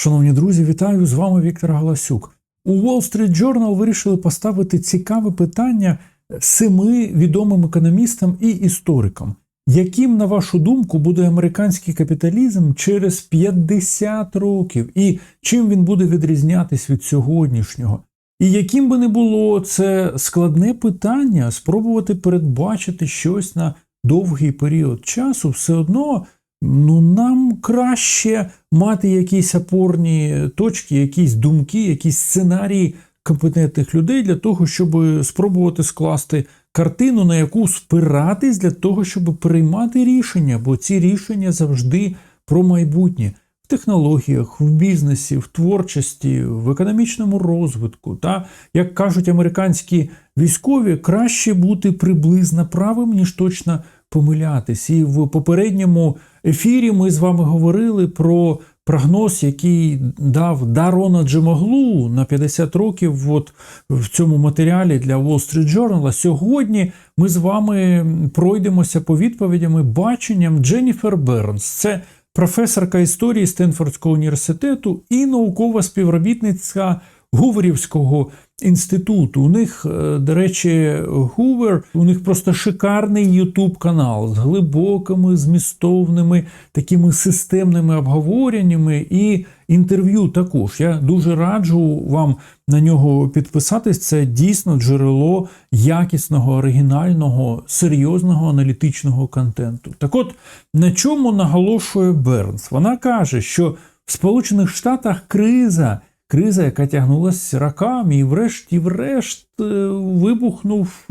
Шановні друзі, вітаю з вами Віктор Галасюк. У Wall Street Journal вирішили поставити цікаве питання семи відомим економістам і історикам. Яким, на вашу думку, буде американський капіталізм через 50 років, і чим він буде відрізнятись від сьогоднішнього? І яким би не було це складне питання, спробувати передбачити щось на довгий період часу, все одно ну, нам краще мати якісь опорні точки, якісь думки, якісь сценарії компетентних людей для того, щоб спробувати скласти картину, на яку спиратись для того, щоб приймати рішення, бо ці рішення завжди про майбутнє. В технологіях, в бізнесі, в творчості, в економічному розвитку. Та, як кажуть американські військові, краще бути приблизно правим, ніж точно помилятись. І в попередньому ефірі ми з вами говорили про прогноз, який дав Дарона Джемоглу на 50 років. От в цьому матеріалі для Wall Street Journal. Сьогодні ми з вами пройдемося по відповідям і баченням Дженніфер Бернс. Це професорка історії Стенфордського університету і наукова співробітниця Гуверівського інституту. У них, е, до речі, Гувер, у них просто шикарний Ютуб канал з глибокими, змістовними, такими системними обговореннями і інтерв'ю також. Я дуже раджу вам на нього підписатись. Це дійсно джерело якісного, оригінального, серйозного аналітичного контенту. Так от, на чому наголошує Бернс? Вона каже, що в Сполучених Штатах криза. Криза, яка тягнулася роками, і врешті-врешт е, вибухнув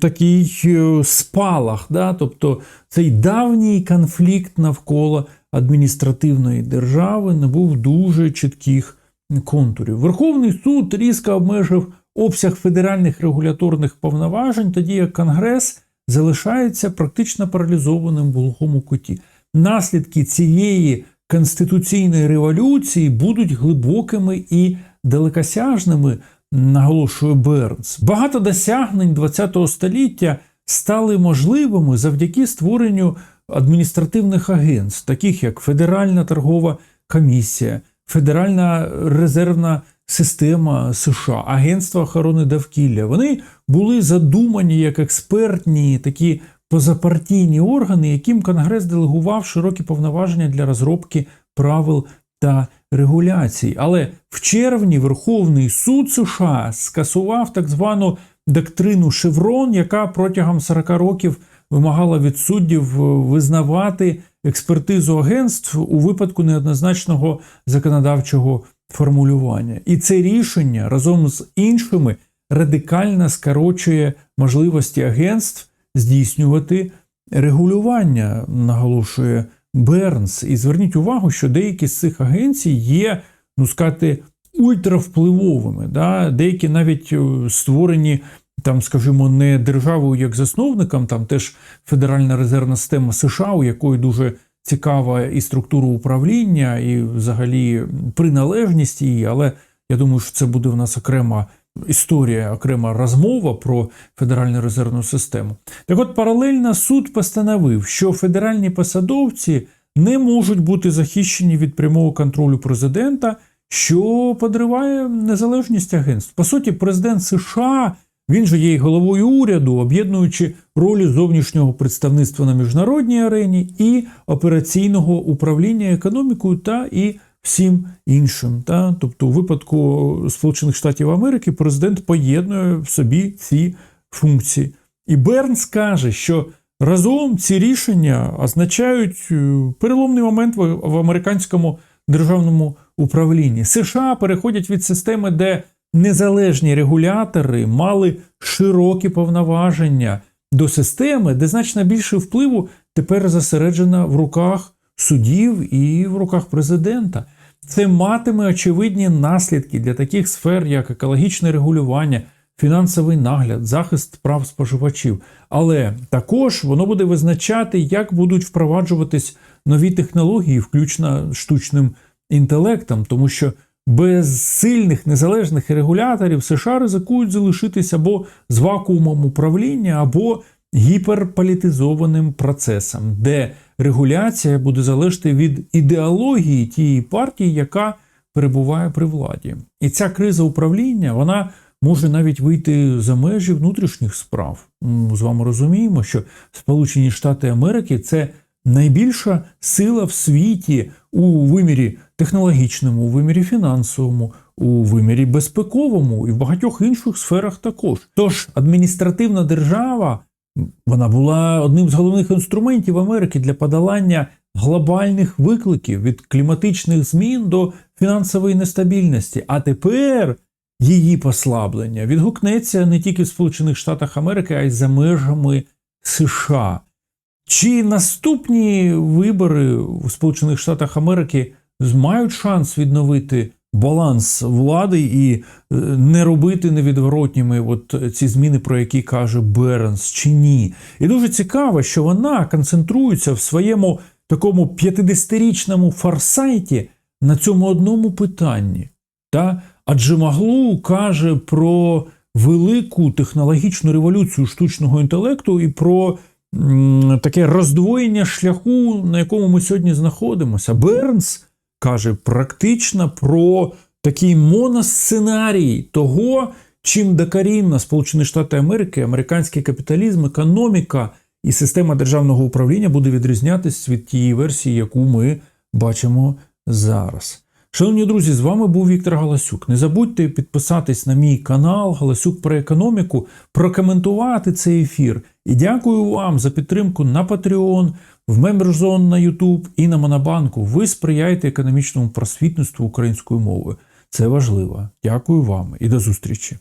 такий е, спалах. Да? Тобто цей давній конфлікт навколо адміністративної держави не був дуже чітких контурів. Верховний суд різко обмежив обсяг федеральних регуляторних повноважень, тоді як Конгрес залишається практично паралізованим в глухому куті. Наслідки цієї конституційної революції будуть глибокими і далекосяжними, наголошує Бернс. Багато досягнень ХХ століття стали можливими завдяки створенню адміністративних агентств, таких як Федеральна торгова комісія, Федеральна резервна система США, Агентство охорони довкілля. Вони були задумані як експертні такі позапартійні органи, яким Конгрес делегував широкі повноваження для розробки правил та регуляцій. Але в червні Верховний суд США скасував так звану доктрину Шеврон, яка протягом 40 років вимагала від суддів визнавати експертизу агентств у випадку неоднозначного законодавчого формулювання. І це рішення разом з іншими радикально скорочує можливості агентств здійснювати регулювання, наголошує Бернс. І зверніть увагу, що деякі з цих агенцій є, ну сказати, ультравпливовими. Да? Деякі навіть е, створені. Там, скажімо, не державою як засновником, там теж Федеральна резервна система США, у якої дуже цікава і структура управління, і взагалі приналежність її. Але я думаю, що це буде в нас окрема історія, окрема розмова про Федеральну резервну систему. Так от паралельно суд постановив, що федеральні посадовці не можуть бути захищені від прямого контролю президента, що подриває незалежність агентств. По суті, президент США. Він же є й головою уряду, об'єднуючи ролі зовнішнього представництва на міжнародній арені і операційного управління економікою та і всім іншим. Та? Тобто, у випадку Сполучених Штатів Америки президент поєднує в собі ці функції. І Бернс каже, що разом ці рішення означають е, переломний момент в американському державному управлінні. США переходять від системи, де незалежні регулятори мали широкі повноваження до системи, де значно більше впливу тепер зосереджена в руках судів і в руках президента. Це матиме очевидні наслідки для таких сфер, як екологічне регулювання, фінансовий нагляд, захист прав споживачів. Але також воно буде визначати, як будуть впроваджуватись нові технології, включно штучним інтелектом, тому що без сильних незалежних регуляторів США ризикують залишитись або з вакуумом управління, або гіперполітизованим процесом, де регуляція буде залежати від ідеології тієї партії, яка перебуває при владі. І ця криза управління вона може навіть вийти за межі внутрішніх справ. Ми з вами розуміємо, що Сполучені Штати Америки це найбільша сила в світі у вимірі технологічному, у вимірі фінансовому, у вимірі безпековому і в багатьох інших сферах також. Тож адміністративна держава вона була одним з головних інструментів Америки для подолання глобальних викликів від кліматичних змін до фінансової нестабільності. А тепер її послаблення відгукнеться не тільки в Сполучених Штатах Америки, а й за межами США. Чи наступні вибори в Сполучених Штатах Америки мають шанс відновити баланс влади і е, не робити невідворотніми от ці зміни, про які каже Бернс, чи ні? І дуже цікаво, що вона концентрується в своєму такому 50-річному форсайті на цьому одному питанні. Та? Адже Маглу каже про велику технологічну революцію штучного інтелекту і про таке роздвоєння шляху, на якому ми сьогодні знаходимося. Бернс каже практично про такий моносценарій того, чим докорінна Сполучені Штати Америки, американський капіталізм, економіка і система державного управління буде відрізнятися від тієї версії, яку ми бачимо зараз. Шановні друзі, з вами був Віктор Галасюк. Не забудьте підписатись на мій канал Галасюк про економіку, прокоментувати цей ефір. І дякую вам за підтримку на Patreon, в Мемберзон на YouTube і на Монобанку. Ви сприяєте економічному просвітництву українською мовою. Це важливо. Дякую вам і до зустрічі.